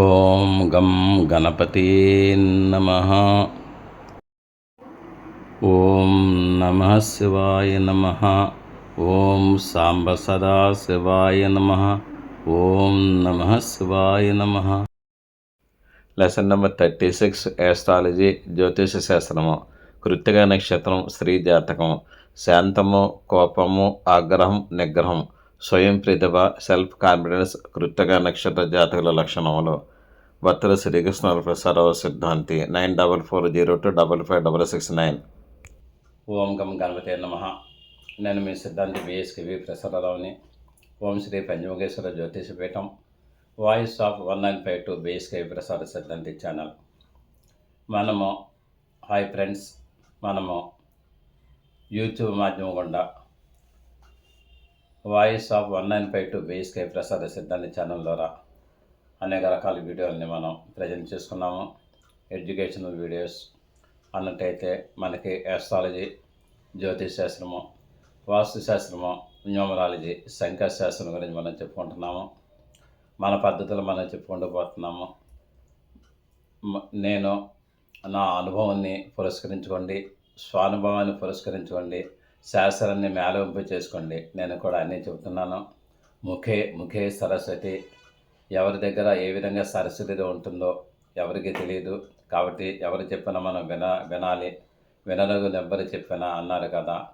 ఓం గం గణపతి నమ. ఓం నమ శివాయ నమ. ఓం సాంబ సదా శివాయ నమ. ఓం నమ శివాయ నమ. Lesson number thirty six astrology జ్యోతిష శాస్త్రము. కృత్తిక నక్షత్రం స్త్రీ జాతకం శాంతము కోపము ఆగ్రహం నిగ్రహం. స్వయం ప్రతిభ సెల్ఫ్ కాన్ఫిడెన్స్ కృత్తగా నక్షత్ర జాతకుల లక్షణములు. భర్తల శ్రీకృష్ణ ప్రసాదవ సిద్ధాంతి nine double four zero two double five double six nine. ఓం గం గణపతి నమ. నేను మీ సిద్ధాంతి బిఎస్కివి ప్రసాదరావుని. ఓం Shri Panchamukheshwara జ్యోతిషపీఠం voice of one nine five two BSK Prasada సిద్ధాంతి ఛానల్. మనము హాయ్ ఫ్రెండ్స్ మనము యూట్యూబ్ మాధ్యమం గుండా voice of one nine five two BSK Prasada సిద్ధాంతి ఛానల్ ద్వారా అనేక రకాల వీడియోలని మనం ప్రజెంట్ చేసుకున్నాము. ఎడ్యుకేషనల్ వీడియోస్ అన్నట్టయితే మనకి ఎస్ట్రాలజీ జ్యోతిష్ శాస్త్రము వాస్తు శాస్త్రము న్యూమరాలజీ శాస్త్రం గురించి మనం చెప్పుకుంటున్నాము. మన పద్ధతులు మనం చెప్పుకుంటూ పోతున్నాము. నేను నా అనుభవాన్ని పురస్కరించుకోండి స్వానుభవాన్ని పురస్కరించుకోండి శాస్త్రాన్ని మేళవింపు చేసుకోండి. నేను కూడా అన్నీ చెబుతున్నాను. ముఖే ముఖే సరస్వతి. ఎవరి దగ్గర ఏ విధంగా సరస్వతి ఉంటుందో ఎవరికి తెలియదు కాబట్టి ఎవరు చెప్పినా మనం విన వినాలి. వినరకు నెంబరు చెప్పినా అన్నారు కదా.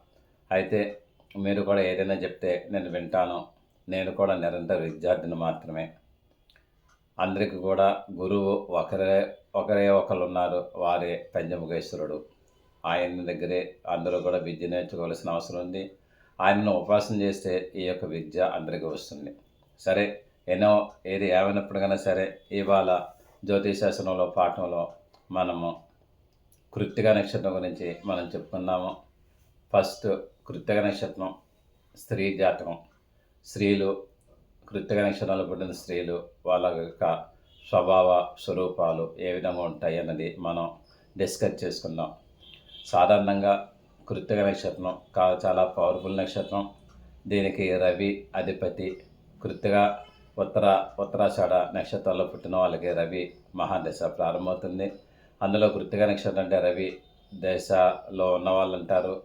అయితే మీరు కూడా ఏదైనా చెప్తే నేను వింటాను. నేను కూడా నిరంతర విద్యార్థిని మాత్రమే. అందరికీ కూడా గురువు ఒకరే ఒకరే ఒకరు ఉన్నారు వారే పంచముఖేశ్వరుడు ఆయన దగ్గరే అందరూ కూడా విద్య నేర్చుకోవాల్సిన అవసరం ఉంది. ఆయనను ఉపాసన చేస్తే ఈ యొక్క విద్య అందరికీ వస్తుంది. సరే ఎన్నో ఏది ఏమైనప్పటికైనా సరే ఇవాళ జ్యోతిశాస్త్రంలో పాఠంలో మనము కృత్తిక నక్షత్రం గురించి మనం చెప్పుకున్నాము. ఫస్ట్ కృత్తిక నక్షత్రం స్త్రీ జాతకం. స్త్రీలు కృత్తిక నక్షత్రంలో పుట్టిన స్త్రీలు వాళ్ళ యొక్క స్వభావ స్వరూపాలు ఏ విధంగా ఉంటాయి అన్నది మనం డిస్కస్ చేసుకుందాం. సాధారణంగా కృత్తిక నక్షత్రం కా చాలా పవర్ఫుల్ నక్షత్రం. దీనికి రవి అధిపతి. కృత్తిగా ఉత్తర ఉత్తరాషాఢ నక్షత్రాల్లో పుట్టిన వాళ్ళకి రవి మహాదశ ప్రారంభమవుతుంది. అందులో కృత్తిక నక్షత్రం అంటే రవి దశలో ఉన్న వాళ్ళు అంటారు.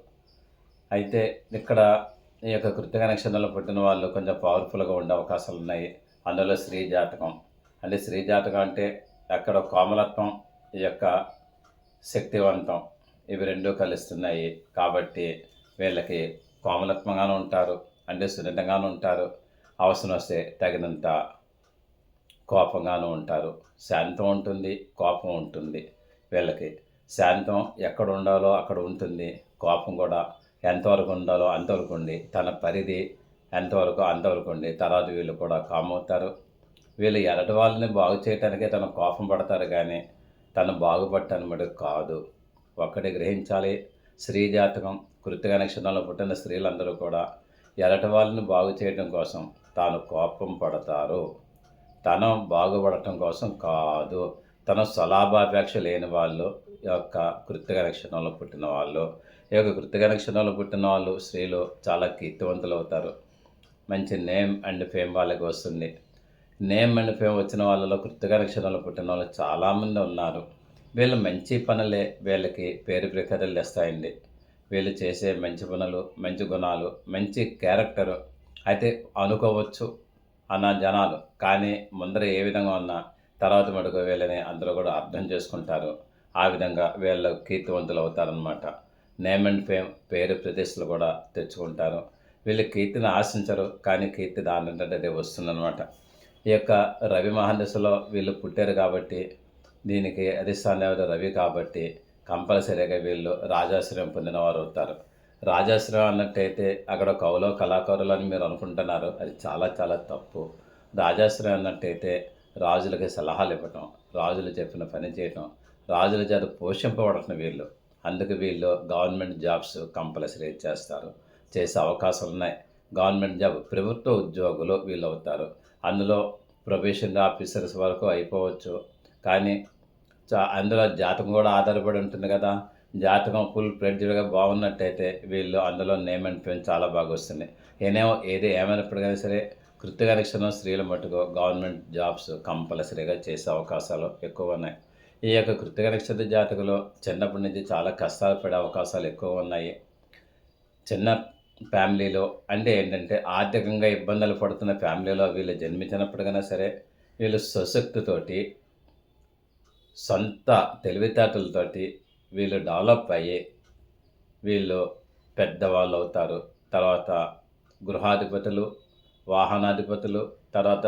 అయితే ఇక్కడ ఈ యొక్క కృత్తిక నక్షత్రంలో పుట్టిన వాళ్ళు కొంచెం పవర్ఫుల్గా ఉండే అవకాశాలు ఉన్నాయి. అందులో స్త్రీ జాతకం. అంటే స్త్రీ జాతకం అంటే అక్కడ కోమలత్వం ఈ యొక్క శక్తివంతం. ఇవి రెండూ కలుస్తున్నాయి కాబట్టి వీళ్ళకి కోమలత్వంగానూ ఉంటారు అంటే సున్నితంగానూ ఉంటారు. అవసరం వస్తే తగినంత కోపంగాను ఉంటారు. శాంతం ఉంటుంది కోపం ఉంటుంది. వీళ్ళకి శాంతం ఎక్కడ ఉండాలో అక్కడ ఉంటుంది. కోపం కూడా ఎంతవరకు ఉండాలో అంతవరకు ఉండి తన పరిధి ఎంతవరకు అంతవరకు ఉండి తర్వాత వీళ్ళు కూడా కామవుతారు వీళ్ళు ఎరటి వాళ్ళని బాగు చేయటానికే తన కోపం పడతారు కానీ తను బాగుపడటానికి మటుకు కాదు. ఒక్కటే గ్రహించాలి. స్త్రీ జాతకం కృతిక నక్షత్రంలో పుట్టిన స్త్రీలందరూ కూడా ఎరటి వాళ్ళని బాగు చేయడం కోసం తాను కోపం పడతారు. తను బాగుపడటం కోసం కాదు. తన స్వలాభాపేక్ష లేని వాళ్ళు యొక్క కృతిక నక్షత్రంలో పుట్టిన వాళ్ళు ఈ యొక్క కృతిక నక్షత్రంలో పుట్టిన వాళ్ళు స్త్రీలు చాలా కీర్తివంతులు అవుతారు. మంచి నేమ్ అండ్ ఫేమ్ వాళ్ళకి వస్తుంది. నేమ్ అండ్ ఫేమ్ వచ్చిన వాళ్ళలో కృతిక నక్షత్రంలో పుట్టిన వాళ్ళు చాలామంది ఉన్నారు. వీళ్ళు మంచి పనులే వీళ్ళకి పేరు ప్రఖ్యాతలు తెస్తాయండి. వీళ్ళు చేసే మంచి పనులు మంచి గుణాలు మంచి క్యారెక్టరు అయితే అనుకోవచ్చు అన్న జనాలు. కానీ ముందర ఏ విధంగా ఉన్నా తర్వాత మటుకు వీళ్ళని అందరూ కూడా అర్థం చేసుకుంటారు. ఆ విధంగా వీళ్ళ కీర్తివంతులు అవుతారనమాట నేమ్ అండ్ ఫేమ్ పేరు ప్రతిష్టలు కూడా తెచ్చుకుంటారు. వీళ్ళు కీర్తిని ఆశించరు కానీ కీర్తి దాని అంటే వస్తుందన్నమాట. ఈ యొక్క రవి మహాదశలో వీళ్ళు పుట్టారు కాబట్టి దీనికి అధిష్టానం దేవత రవి కాబట్టి కంపల్సరీగా వీళ్ళు రాజాశ్రయం పొందిన వారు అవుతారు. రాజాశ్రయం అన్నట్టయితే అక్కడ కవులో కళాకారులు అని మీరు అనుకుంటున్నారు. అది చాలా చాలా తప్పు. రాజాశ్రయం అన్నట్టయితే రాజులకి సలహాలు ఇవ్వటం రాజులు చెప్పిన పని చేయటం రాజుల చేత పోషింపబడటం వీళ్ళు. అందుకు వీళ్ళు గవర్నమెంట్ జాబ్స్ కంపల్సరీ చేస్తారు. చేసే అవకాశాలు ఉన్నాయి. గవర్నమెంట్ జాబ్ ప్రభుత్వ ఉద్యోగులు వీళ్ళు అవుతారు. అందులో ప్రొబేషన్ ఆఫీసర్స్ వరకు అయిపోవచ్చు. కానీ అందులో జాతకం కూడా ఆధారపడి ఉంటుంది కదా. జాతకం ఫుల్ ప్రెడ్జ్డ్గా బాగున్నట్టయితే వీళ్ళు అందులో నేమ్ అండ్ ఫేమ్ చాలా బాగా వస్తుంది ఏనేమో ఏది ఏమైనప్పటికైనా సరే కృత్తిక నక్షత్రం స్త్రీల మటుకు గవర్నమెంట్ జాబ్స్ కంపల్సరీగా చేసే అవకాశాలు ఎక్కువ ఉన్నాయి. ఈ యొక్క కృత్తిక నక్షత్ర జాతకులు చిన్నప్పటి నుంచి చాలా కష్టాలు పడే అవకాశాలు ఎక్కువ ఉన్నాయి. చిన్న ఫ్యామిలీలో అంటే ఏంటంటే ఆర్థికంగా ఇబ్బందులు పడుతున్న ఫ్యామిలీలో వీళ్ళు జన్మించినప్పటికైనా సరే వీళ్ళు సశక్తితోటి సొంత తెలివితేటలతోటి వీళ్ళు డెవలప్ అయ్యి వీళ్ళు పెద్దవాళ్ళు అవుతారు. తర్వాత గృహాధిపతులు వాహనాధిపతులు తర్వాత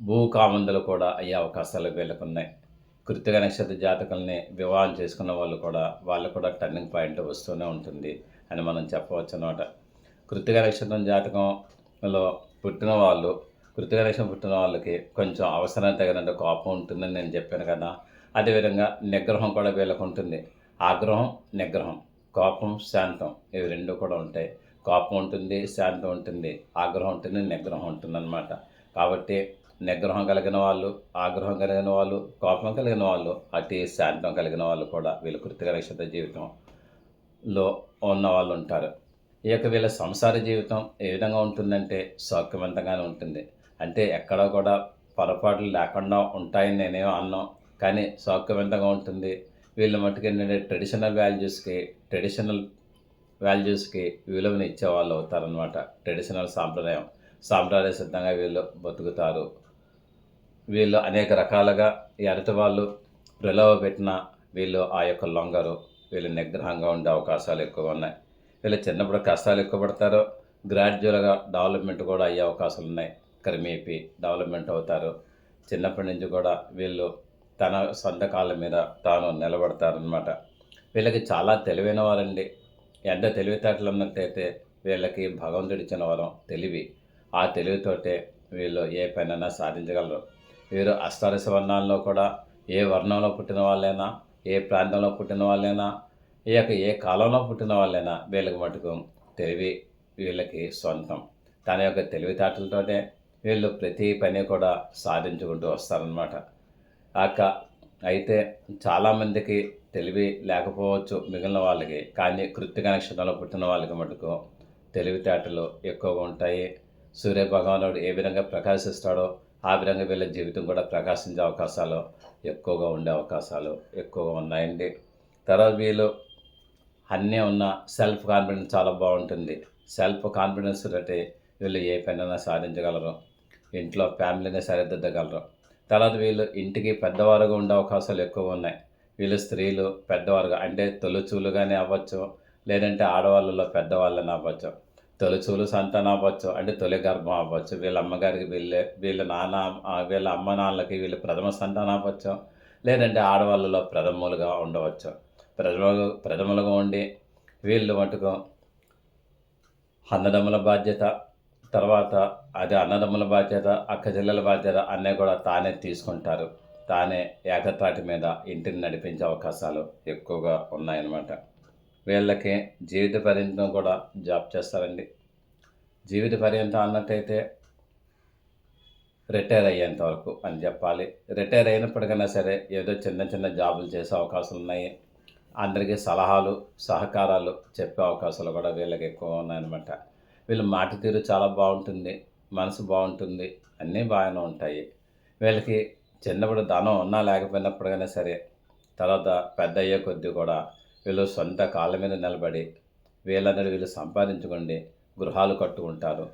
భూకామందులు కూడా అయ్యే అవకాశాలు వీళ్ళకున్నాయి కృతిక నక్షత్ర జాతకుల్ని వివాహం చేసుకున్న వాళ్ళు కూడా వాళ్ళు కూడా టర్నింగ్ పాయింట్ వస్తూనే ఉంటుంది అని మనం చెప్పవచ్చు అనమాట కృతిక నక్షత్రం జాతకంలో పుట్టిన వాళ్ళు కృతిక పుట్టిన వాళ్ళకి కొంచెం అవసరం తగినంత కోపం ఉంటుందని నేను చెప్పాను కదా. అదేవిధంగా నిగ్రహం కూడా వీళ్ళకు ఉంటుంది. ఆగ్రహం నిగ్రహం కోపం శాంతం ఇవి రెండు కూడా ఉంటాయి. కోపం ఉంటుంది శాంతం ఉంటుంది ఆగ్రహం ఉంటుంది నిగ్రహం ఉంటుంది అనమాట కాబట్టి నిగ్రహం కలిగిన వాళ్ళు ఆగ్రహం కలిగిన వాళ్ళు కోపం కలిగిన వాళ్ళు అతి శాంతం కలిగిన వాళ్ళు కూడా వీళ్ళు కృతిక నక్షత్ర జీవితంలో ఉన్న వాళ్ళు ఉంటారు. ఈ యొక్క వీళ్ళ సంసార జీవితం ఏ విధంగా ఉంటుందంటే సౌఖ్యవంతంగానే ఉంటుంది. అంటే ఎక్కడ కూడా పొరపాట్లు లేకుండా ఉంటాయని నేనేమో అన్నాం. కానీ సౌఖ్యవంతంగా ఉంటుంది. వీళ్ళ మట్టుకు ఏంటంటే ట్రెడిషనల్ వాల్యూస్కి ట్రెడిషనల్ వాల్యూస్కి విలువని ఇచ్చే వాళ్ళు అవుతారనమాట ట్రెడిషనల్ సాంప్రదాయం. సాంప్రదాయ సిద్ధంగా వీళ్ళు బతుకుతారు. వీళ్ళు అనేక రకాలుగా ఈ అరటి వాళ్ళు ప్రలోభ పెట్టిన వీళ్ళు ఆ యొక్క లొంగరు. వీళ్ళు నిగ్రహంగా ఉండే అవకాశాలు ఎక్కువ ఉన్నాయి. వీళ్ళు చిన్నప్పుడు కష్టాలు ఎక్కువ పడతారు. గ్రాడ్యువల్గా డెవలప్మెంట్ కూడా అయ్యే అవకాశాలు ఉన్నాయి. క్రమేపీ డెవలప్మెంట్ అవుతారు. చిన్నప్పటి నుంచి కూడా వీళ్ళు తన సొంత కాళ్ళ మీద తాను నిలబడతారనమాట వీళ్ళకి చాలా తెలివైన వారండి. ఎంత తెలివితేటలు ఉన్నట్టయితే వీళ్ళకి భగవంతుడు ఇచ్చిన వరం తెలివి. ఆ తెలివితోటే వీళ్ళు ఏ పనైనా సాధించగలరు. వీరు అష్టాదశ వర్ణాల్లో కూడా ఏ వర్ణంలో పుట్టిన వాళ్ళైనా ఏ ప్రాంతంలో పుట్టిన వాళ్ళైనా ఈ యొక్క ఏ కాలంలో పుట్టిన వాళ్ళైనా వీళ్ళకి మటుకు తెలివి వీళ్ళకి సొంతం. తన యొక్క తెలివితేటలతోటే వీళ్ళు ప్రతి పని కూడా సాధించుకుంటూ వస్తారనమాట ఆక అయితే చాలామందికి తెలివి లేకపోవచ్చు మిగిలిన వాళ్ళకి కానీ కృత్తిక నక్షత్రంలో పుట్టిన వాళ్ళకి మటుకు తెలివితేటలు ఎక్కువగా ఉంటాయి. సూర్య భగవానుడు ఏ విధంగా ప్రకాశిస్తాడో ఆ విధంగా వీళ్ళ జీవితం కూడా ప్రకాశించే అవకాశాలు ఎక్కువగా ఉండే అవకాశాలు ఎక్కువగా ఉన్నాయండి. తర్వాత వీళ్ళు అన్నీ ఉన్న సెల్ఫ్ కాన్ఫిడెన్స్ చాలా బాగుంటుంది. సెల్ఫ్ కాన్ఫిడెన్స్ తోటి వీళ్ళు ఏ పనైనా సాధించగలరు. ఇంట్లో ఫ్యామిలీని సరిదిద్దగలరు. తర్వాత వీళ్ళు ఇంటికి పెద్దవారుగా ఉండే అవకాశాలు ఎక్కువ ఉన్నాయి వీళ్ళు స్త్రీలు పెద్దవారుగా అంటే తొలిచూలుగానే అవ్వచ్చు లేదంటే ఆడవాళ్ళలో పెద్దవాళ్ళని అవ్వచ్చు. తొలిచూలు సంతానం అవ్వచ్చు అంటే తొలి గర్భం అవ్వచ్చు. వీళ్ళ అమ్మగారికి వీళ్ళే వీళ్ళ నాన్న వీళ్ళ అమ్మ నాన్నలకి వీళ్ళు ప్రథమ సంతానం అవ్వచ్చు లేదంటే ఆడవాళ్ళలో ప్రథములుగా ఉండవచ్చు. ప్రథమ ప్రథములుగా ఉండి వీళ్ళు మటుకు అన్నదమ్ముల బాధ్యత తర్వాత అది అన్నదమ్ముల బాధ్యత అక్కచెల్లెల బాధ్యత అన్నీ కూడా తానే తీసుకుంటారు. తానే ఏకతాటి మీద ఇంటిని నడిపించే అవకాశాలు ఎక్కువగా ఉన్నాయన్నమాట. వీళ్ళకి జీవిత పర్యంతం కూడా జాబ్ చేస్తారండి. జీవిత పర్యంతం అన్నట్టయితే రిటైర్ అయ్యేంత వరకు అని చెప్పాలి. రిటైర్ అయినప్పటికైనా సరే ఏదో చిన్న చిన్న జాబులు చేసే అవకాశాలు ఉన్నాయి. అందరికీ సలహాలు సహకారాలు చెప్పే అవకాశాలు కూడా వీళ్ళకి ఎక్కువ ఉన్నాయన్నమాట. వీళ్ళ మాట తీరు చాలా బాగుంటుంది మనసు బాగుంటుంది అన్నీ బాగానే ఉంటాయి. వీళ్ళకి చిన్నప్పుడు ధనం ఉన్నా లేకపోయినప్పటికైనా సరే తర్వాత పెద్ద అయ్యే కొద్దీ కూడా వీళ్ళు సొంత కాళ్ళ మీద నిలబడి వీళ్ళందరూ వీళ్ళు సంపాదించుకోండి గృహాలు కట్టుకుంటారు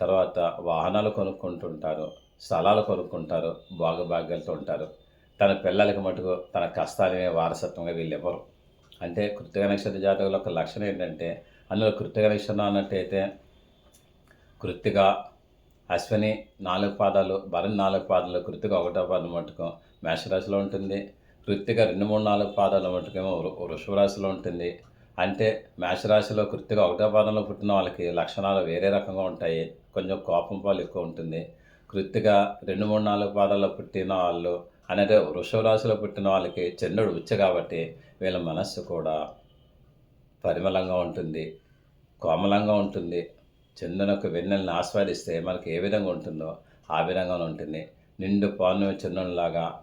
తర్వాత వాహనాలు కొనుక్కుంటుంటారు స్థలాలు కొనుక్కుంటారు బాగుభాగ్యాలతో ఉంటారు. తన పిల్లలకి మటుకు తన కష్టాలనే వారసత్వంగా వీళ్ళు ఇవ్వరు. అంటే కృతిక నక్షత్ర జాతకుల ఒక లక్షణం ఏంటంటే అందులో కృతిక నక్షత్రం అన్నట్టయితే కృత్తిగా అశ్విని నాలుగు పాదాలు భరణ్ నాలుగు పాదాలు కృత్తిక ఒకటో పాదం మటుకు మేషరాశిలో ఉంటుంది. కృత్తిక రెండు మూడు నాలుగు పాదాల మటుకేమో వృషభరాశిలో ఉంటుంది. అంటే మేషరాశిలో కృత్తిక ఒకటో పాదంలో పుట్టిన వాళ్ళకి లక్షణాలు వేరే రకంగా ఉంటాయి. కొంచెం కోపం పాలు ఎక్కువ ఉంటుంది. కృత్తిక రెండు మూడు నాలుగు పాదాల్లో పుట్టిన వాళ్ళు అనేది వృషభ రాశిలో పుట్టిన వాళ్ళకి చంద్రుడు ఉచ్చ కాబట్టి వీళ్ళ మనస్సు కూడా పరిమళంగా ఉంటుంది కోమలంగా ఉంటుంది. చందనకు వెన్నెలను ఆస్వాదిస్తే మనకి ఏ విధంగా ఉంటుందో ఆ విధంగానే ఉంటుంది. నిండు పౌర్ణమి చందనంలాగా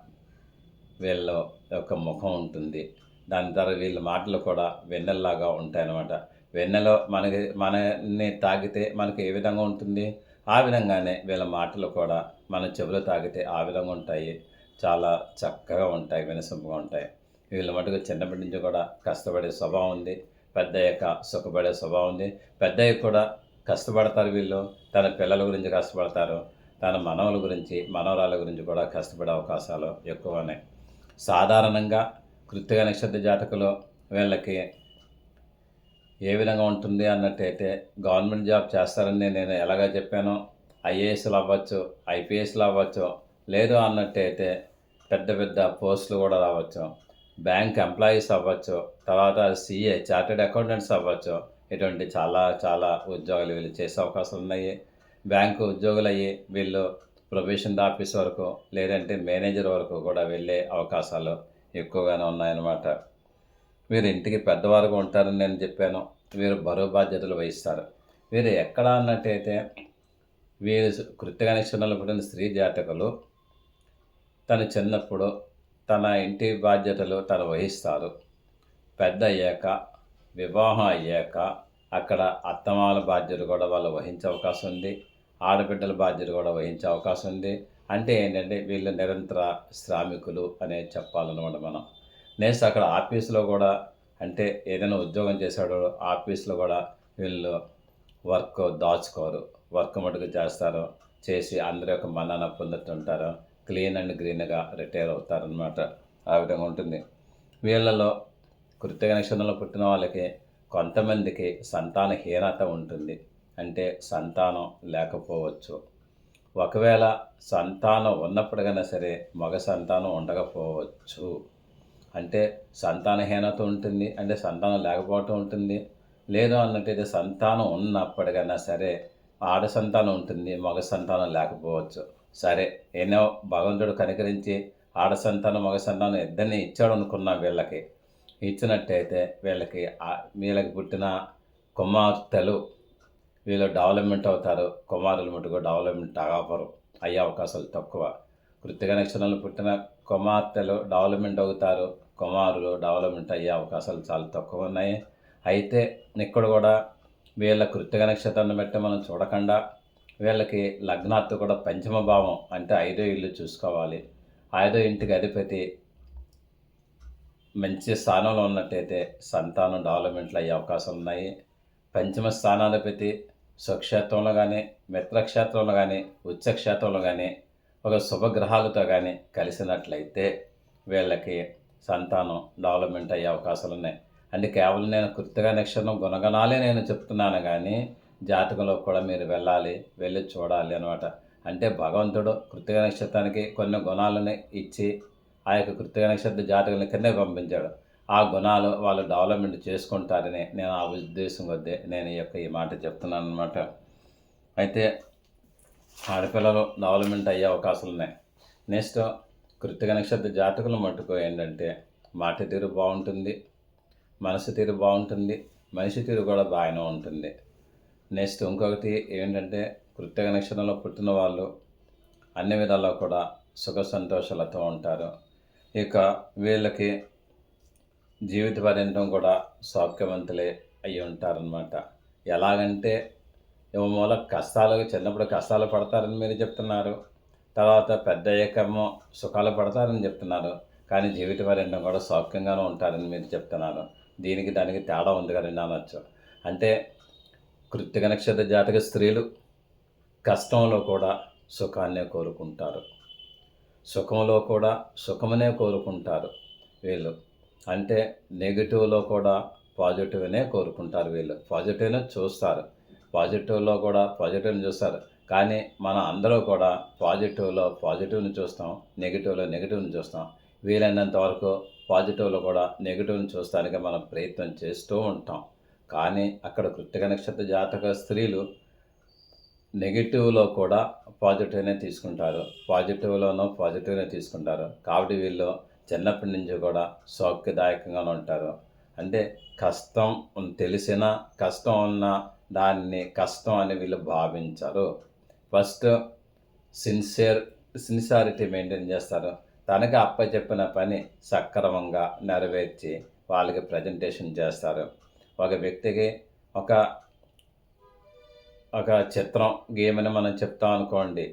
వీళ్ళ యొక్క ముఖం ఉంటుంది. దాని తర్వాత వీళ్ళ మాటలు కూడా వెన్నెల్లాగా ఉంటాయన్నమాట. వెన్నెలో మనకి మనని తాగితే మనకి ఏ విధంగా ఉంటుంది? ఆ విధంగానే వీళ్ళ మాటలు కూడా మన చెవులు తాగితే ఆ విధంగా ఉంటాయి. చాలా చక్కగా ఉంటాయి వినసొంపుగా ఉంటాయి. వీళ్ళ మటుకు చిన్నప్పటి నుంచి కూడా కష్టపడే స్వభావం ఉంది. పెద్ద యొక్క సుఖపడే స్వభావం ఉంది. పెద్ద కూడా కష్టపడతారు వీళ్ళు. తన పిల్లల గురించి కష్టపడతారు. తన మనవల గురించి మనవరాల గురించి కూడా కష్టపడే అవకాశాలు ఎక్కువనే సాధారణంగా కృత్తిక నక్షత్ర జాతకులు వీళ్ళకి ఏ విధంగా ఉంటుంది అన్నట్టయితే గవర్నమెంట్ జాబ్ చేస్తారని నేను ఎలాగా చెప్పానో. ఐఏఎస్లు అవ్వచ్చు ఐపీఎస్లు అవ్వచ్చు లేదు అన్నట్టయితే పెద్ద పెద్ద పోస్టులు కూడా రావచ్చు. బ్యాంక్ ఎంప్లాయీస్ అవ్వచ్చు తర్వాత సిఏ చార్టెడ్ అకౌంటెంట్స్ అవ్వచ్చు. ఇటువంటి చాలా చాలా ఉద్యోగాలు వీళ్ళు చేసే అవకాశాలు ఉన్నాయి. బ్యాంకు ఉద్యోగులు అయ్యి వీళ్ళు ప్రొబేషన్ ఆఫీస్ వరకు లేదంటే మేనేజర్ వరకు కూడా వెళ్ళే అవకాశాలు ఎక్కువగానే ఉన్నాయన్నమాట. వీరు ఇంటికి పెద్దవారుగా ఉంటారని నేను చెప్పాను. వీరు బరువు బాధ్యతలు వహిస్తారు. వీరు ఎక్కడ అన్నట్టయితే వీరు కృత్తిక నక్షత్రంలో పుట్టిన స్త్రీ జాతకులు తను చిన్నప్పుడు తన ఇంటి బాధ్యతలు తను వహిస్తారు. పెద్ద అయ్యాక వివాహం అయ్యాక అక్కడ అత్తమాల బాధ్యత కూడా వాళ్ళు వహించే అవకాశం ఉంది. ఆడబిడ్డల బాధ్యత కూడా వహించే అవకాశం ఉంది. అంటే ఏంటంటే వీళ్ళు నిరంతర శ్రామికులు అనే చెప్పాలన్నమాట మనం. నెక్స్ట్ అక్కడ ఆఫీస్లో కూడా అంటే ఏదైనా ఉద్యోగం చేశాడో ఆఫీస్లో కూడా వీళ్ళు వర్క్ దాచుకోరు. వర్క్ మటుకు చేస్తారు. చేసి అందరి యొక్క మన్నన పొందుతుంటారు. క్లీన్ అండ్ గ్రీన్గా రిటైర్ అవుతారనమాట ఆ విధంగా ఉంటుంది. వీళ్ళలో కృత్య నక్షత్రంలో పుట్టిన వాళ్ళకి కొంతమందికి సంతానహీనత ఉంటుంది. అంటే సంతానం లేకపోవచ్చు. ఒకవేళ సంతానం ఉన్నప్పటికైనా సరే మగ సంతానం ఉండకపోవచ్చు. అంటే సంతానహీనత ఉంటుంది. అంటే సంతానం లేకపోవటం ఉంటుంది. లేదు అన్నట్టయితే సంతానం ఉన్నప్పటికైనా సరే ఆడ సంతానం ఉంటుంది మగ సంతానం లేకపోవచ్చు. సరే ఎన్నో భగవంతుడు కనికరించి ఆడ సంతానం మగ సంతానం ఇద్దరిని ఇచ్చాడు అనుకున్నాం వీళ్ళకి. ఇచ్చినట్టయితే వీళ్ళకి వీళ్ళకి పుట్టిన కుమార్తెలు వీళ్ళు డెవలప్మెంట్ అవుతారు. కుమారులు మటుకు డెవలప్మెంట్ ఆగపరు అయ్యే అవకాశాలు తక్కువ. కృతిక నక్షత్రంలో పుట్టిన కుమార్తెలు డెవలప్మెంట్ అవుతారు. కుమారులు డెవలప్మెంట్ అయ్యే అవకాశాలు చాలా తక్కువ ఉన్నాయి. అయితే ఇక్కడ కూడా వీళ్ళ కృతిక నక్షత్రాన్ని బట్టి మనం చూడకుండా వీళ్ళకి లగ్నాత్తు కూడా పంచమ భావం అంటే ఐదో ఇల్లు చూసుకోవాలి. ఐదో ఇంటికి అధిపతి మంచి స్థానంలో ఉన్నట్టయితే సంతానం డెవలప్మెంట్లు అయ్యే అవకాశాలు ఉన్నాయి. పంచమ స్థానాధిపతి స్వక్షేత్రంలో కానీ మిత్రక్షేత్రంలో కానీ ఉచ్చక్షేత్రంలో కానీ ఒక శుభగ్రహాలతో కానీ కలిసినట్లయితే వీళ్ళకి సంతానం డెవలప్మెంట్ అయ్యే అవకాశాలు ఉన్నాయి. అంటే కేవలం నేను కృతిగా నక్షత్రం గుణగణాలే నేను చెప్తున్నాను కానీ జాతకంలో కూడా మీరు వెళ్ళాలి వెళ్ళి చూడాలి అనమాట అంటే భగవంతుడు కృతిగా నక్షత్రానికి కొన్ని గుణాలను ఇచ్చి ఆ యొక్క కృతిక నక్షత్ర జాతకులను కింద పంపించాడు. ఆ గుణాలు వాళ్ళు డెవలప్మెంట్ చేసుకుంటారని నేను ఆ ఉద్దేశం కొద్దీ నేను ఈ యొక్క ఈ మాట చెప్తున్నాను అనమాట అయితే ఆడపిల్లలు డెవలప్మెంట్ అయ్యే అవకాశాలు ఉన్నాయి. నెక్స్ట్ కృతిక నక్షత్ర జాతకులు మట్టుకు ఏంటంటే మాట తీరు బాగుంటుంది మనసు తీరు బాగుంటుంది మనిషి తీరు కూడా బాగానే ఉంటుంది. నెక్స్ట్ ఇంకొకటి ఏంటంటే కృత్తిక నక్షత్రంలో పుట్టిన వాళ్ళు అన్ని విధాల్లో కూడా సుఖ సంతోషాలతో ఉంటారు. ఇక వీళ్ళకి జీవిత పర్యంతం కూడా సౌఖ్యవంతులే అయి ఉంటారనమాట ఎలాగంటే మూల కష్టాలు చిన్నప్పుడు కష్టాలు పడతారని మీరు చెప్తున్నారు. తర్వాత పెద్ద ఏకమో సుఖాలు పడతారని చెప్తున్నారు. కానీ జీవిత పర్యంతం కూడా సౌఖ్యంగానే ఉంటారని మీరు చెప్తున్నారు. దీనికి దానికి తేడా ఉంది కదండి అనొచ్చు. అంటే కృత్తిక నక్షత్ర జాతక స్త్రీలు కష్టంలో కూడా సుఖాన్నే కోరుకుంటారు. సుఖంలో కూడా సుఖమనే కోరుకుంటారు వీళ్ళు. అంటే నెగిటివ్లో కూడా పాజిటివ్నే కోరుకుంటారు వీళ్ళు. పాజిటివ్నే చూస్తారు. పాజిటివ్లో కూడా పాజిటివ్ని చూస్తారు. కానీ మన అందరూ కూడా పాజిటివ్లో పాజిటివ్ని చూస్తాం నెగిటివ్లో నెగిటివ్ని చూస్తాం. వీలైనంత వరకు పాజిటివ్లో కూడా నెగిటివ్ని చూస్తానికి మనం ప్రయత్నం చేస్తూ ఉంటాం. కానీ అక్కడ కృత్తిక నక్షత్ర జాతక స్త్రీలు నెగిటివ్లో కూడా పాజిటివ్నే తీసుకుంటారు. పాజిటివ్లోనూ పాజిటివ్నే తీసుకుంటారు. కాబట్టి వీళ్ళు చిన్నప్పటి నుంచి కూడా సౌఖ్యదాయకంగానే ఉంటారు. అంటే కష్టం తెలిసిన కష్టం ఉన్న దాన్ని కష్టం అని వీళ్ళు భావించరు. ఫస్ట్ సిన్సియర్ సిన్సియారిటీ మెయింటైన్ చేస్తారు. తనకి అప్పచెప్పిన పని సక్రమంగా నెరవేర్చి వాళ్ళకి ప్రజెంటేషన్ చేస్తారు. ఒక వ్యక్తికి ఒక ఒక చిత్రం గీయమని మనం చెప్తాం అనుకోండి.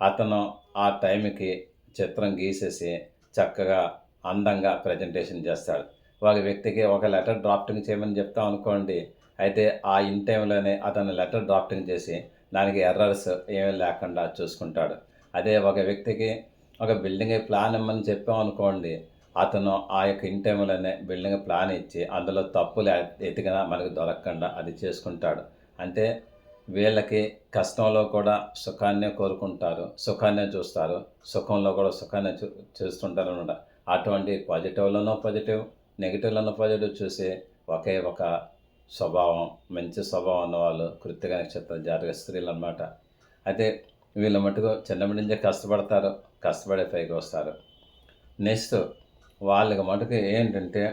అతను ఆ టైంకి చిత్రం గీసేసి చక్కగా అందంగా ప్రజెంటేషన్ చేస్తాడు. ఒక వ్యక్తికి ఒక లెటర్ డ్రాఫ్టింగ్ చేయమని చెప్తాం అనుకోండి. అయితే ఆ ఇన్ టైంలోనే అతను లెటర్ డ్రాఫ్టింగ్ చేసి దానికి ఎర్రర్స్ ఏమీ లేకుండా చూసుకుంటాడు. అదే ఒక వ్యక్తికి ఒక బిల్డింగ్ ప్లాన్ ఇమ్మని చెప్పాం అనుకోండి. అతను ఆ యొక్క ఇన్ టైంలోనే బిల్డింగ్ ప్లాన్ ఇచ్చి అందులో తప్పులు ఎతికినా మనకు దొరకకుండా అది చేసుకుంటాడు. అంటే వీళ్ళకి కష్టంలో కూడా సుఖాన్నే కోరుకుంటారు సుఖాన్నే చూస్తారు సుఖంలో కూడా సుఖాన్ని చూ చూస్తుంటారు అనమాట అటువంటి పాజిటివ్లోనూ పాజిటివ్ నెగిటివ్లోనూ పాజిటివ్ చూసి ఒకే ఒక స్వభావం మంచి స్వభావం ఉన్న వాళ్ళు కృతిక నక్షత్రం జాతక స్త్రీలు అనమాట అయితే వీళ్ళ మటుకు చిన్నప్పటి నుంచే కష్టపడతారు కష్టపడే పైకి వస్తారు. నెక్స్ట్ వాళ్ళకి మటుకు ఏంటంటే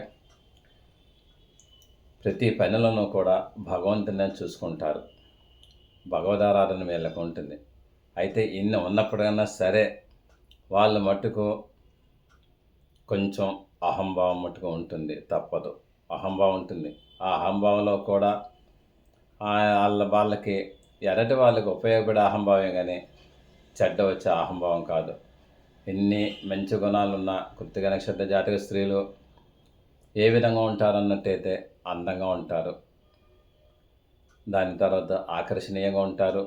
ప్రతి పనిలోనూ కూడా భగవంతునే చూసుకుంటారు. భగవదారాధన వీళ్ళకు ఉంటుంది. అయితే ఇన్ని ఉన్నప్పటికన్నా సరే వాళ్ళ మట్టుకు కొంచెం అహంభావం మట్టుకు ఉంటుంది. తప్పదు. అహంభావం ఉంటుంది. ఆ అహంభావంలో కూడా వాళ్ళ వాళ్ళకి ఎరటి వాళ్ళకి ఉపయోగపడే అహంభావం కానీ చెడ్డ వచ్చే అహంభావం కాదు. ఎన్ని మంచి గుణాలున్న కృతిక నక్షత్ర జాతక స్త్రీలు ఏ విధంగా ఉంటారన్నట్టయితే అందంగా ఉంటారు. దాని తర్వాత ఆకర్షణీయంగా ఉంటారు.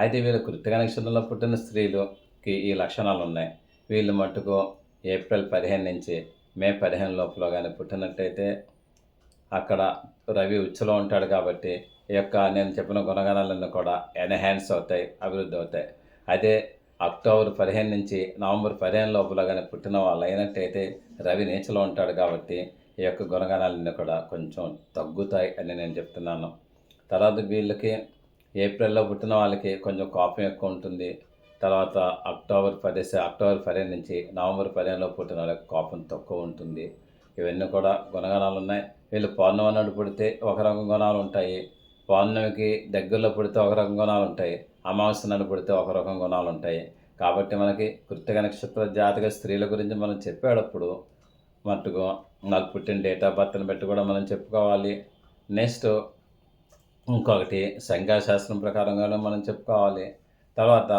అయితే వీళ్ళు కృతిక నక్షత్రంలో పుట్టిన స్త్రీలుకి ఈ లక్షణాలు ఉన్నాయి. వీళ్ళు మట్టుకు ఏప్రిల్ పదిహేను నుంచి మే పదిహేను లోపల కానీ పుట్టినట్టయితే అక్కడ రవి ఉచ్చలో ఉంటాడు కాబట్టి ఈ యొక్క నేను చెప్పిన గుణగణాలన్నీ కూడా ఎన్హాన్స్ అవుతాయి అభివృద్ధి అవుతాయి. అదే అక్టోబర్ పదిహేను నుంచి నవంబర్ పదిహేను లోపల కానీ పుట్టిన వాళ్ళు అయినట్టయితే రవి నీచలో ఉంటాడు కాబట్టి ఈ యొక్క గుణగణాలన్నీ కూడా కొంచెం తగ్గుతాయి అని నేను చెప్తున్నాను. తర్వాత వీళ్ళకి ఏప్రిల్లో పుట్టిన వాళ్ళకి కొంచెం కోపం ఎక్కువ ఉంటుంది. తర్వాత అక్టోబర్ పది అక్టోబర్ పదిహేను నుంచి నవంబర్ పదిహేనులో పుట్టిన వాళ్ళకి కోపం తక్కువ ఉంటుంది. ఇవన్నీ కూడా గుణగణాలు ఉన్నాయి. వీళ్ళు పౌర్ణమి నాడు పుడితే ఒక రకం గుణాలు ఉంటాయి. పౌర్ణమికి దగ్గరలో పుడితే ఒక రకం గుణాలు ఉంటాయి. అమావాస్య నాడు పుడితే ఒక రకం గుణాలు ఉంటాయి. కాబట్టి మనకి కృతిక నక్షత్ర జాతక స్త్రీల గురించి మనం చెప్పేటప్పుడు మట్టుకు నాకు పుట్టిన డేట్ ఆఫ్ బర్త్ని బట్టి కూడా మనం చెప్పుకోవాలి. నెక్స్ట్ ఇంకొకటి సంఖ్యాశాస్త్రం ప్రకారంగానే మనం చెప్పుకోవాలి. తర్వాత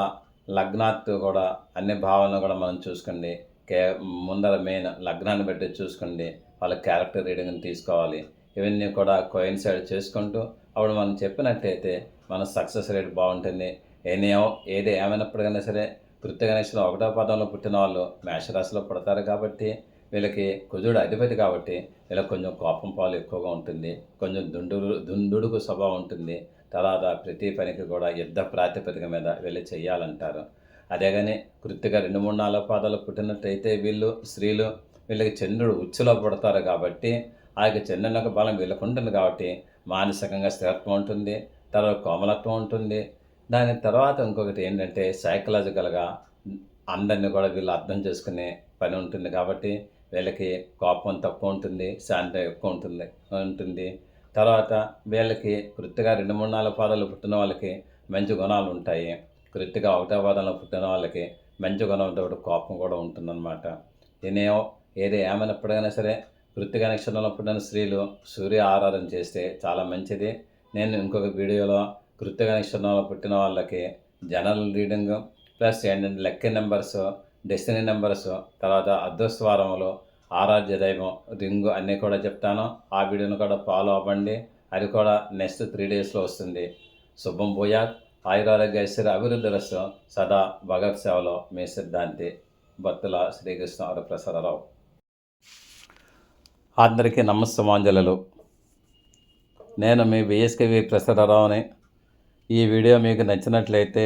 లగ్నాత్తు కూడా అన్ని భావనలు కూడా మనం చూసుకోండి. కే ముందర మెయిన్ లగ్నాన్ని బట్టి చూసుకోండి. వాళ్ళ క్యారెక్టర్ రీడింగ్ని తీసుకోవాలి. ఇవన్నీ కూడా కోయిన్సైడ్ చేసుకుంటూ అప్పుడు మనం చెప్పినట్టయితే మన సక్సెస్ రేట్ బాగుంటుంది. ఏనేమో ఏది ఏమైనప్పటికైనా సరే కృత్య గణేశ్వరం ఒకటో పదంలో పుట్టిన వాళ్ళు మేషరాశిలో పుడతారు కాబట్టి వీళ్ళకి కుజుడు అధిపతి కాబట్టి వీళ్ళకి కొంచెం కోపం పాలు ఎక్కువగా ఉంటుంది కొంచెం దుండు దుందుడుకు స్వభావం ఉంటుంది. తర్వాత ప్రతి పనికి కూడా యుద్ధ ప్రాతిపదిక మీద వెళ్ళి చేయాలంటారు అదే కానీ కృత్తిగా రెండు మూడు నాలుగు పాదాలు పుట్టినట్టయితే వీళ్ళు స్త్రీలు వీళ్ళకి చంద్రుడు ఉచ్చులో పుడతారు కాబట్టి ఆ యొక్క చంద్రుని బలం వీళ్ళకు ఉంటుంది కాబట్టి మానసికంగా స్థిరత్వం ఉంటుంది తర్వాత కోమలత్వం ఉంటుంది. దాని తర్వాత ఇంకొకటి ఏంటంటే సైకలాజికల్గా అందరిని కూడా వీళ్ళు అర్థం చేసుకునే పని ఉంటుంది కాబట్టి వీళ్ళకి కోపం తక్కువ ఉంటుంది శాంతి ఎక్కువ ఉంటుంది ఉంటుంది. తర్వాత వీళ్ళకి వృత్తిగా రెండు మూడు నాలుగు పాదాలు పుట్టిన వాళ్ళకి మంచి గుణాలు ఉంటాయి. కృత్తిగా ఒకటో పాదంలో పుట్టిన వాళ్ళకి మంచి గుణంతో కోపం కూడా ఉంటుందన్నమాట. దీనేమో ఏది ఏమైనప్పటికైనా సరే కృత్తిక నక్షత్రంలో పుట్టిన స్త్రీలు సూర్య ఆరాధన చేస్తే చాలా మంచిది. నేను ఇంకొక వీడియోలో కృత్తిక నక్షత్రంలో పుట్టిన వాళ్ళకి జనరల్ రీడింగ్ ప్లస్ ఏంటంటే లెక్క నెంబర్స్ డెస్టినీ నెంబర్స్ తర్వాత అదృష్టవారములు ఆరాధ్య దైవం రింగు అన్నీ కూడా చెప్తాను. ఆ వీడియోను కూడా ఫాలో అవ్వండి. అది కూడా నెక్స్ట్ త్రీ డేస్లో వస్తుంది. శుభం భూయాత్. ఆయురారోగ్య ఐశ్వర్య అభివృద్ధి రసం సదా భగత్ సేవలో మీ సిద్ధాంతి. భక్తుల శ్రీకృష్ణ వరప్రసాదరావు అందరికీ నమస్తమాంజలు నేను మీ విఎస్కేవి ప్రసాదరావుని. ఈ వీడియో మీకు నచ్చినట్లయితే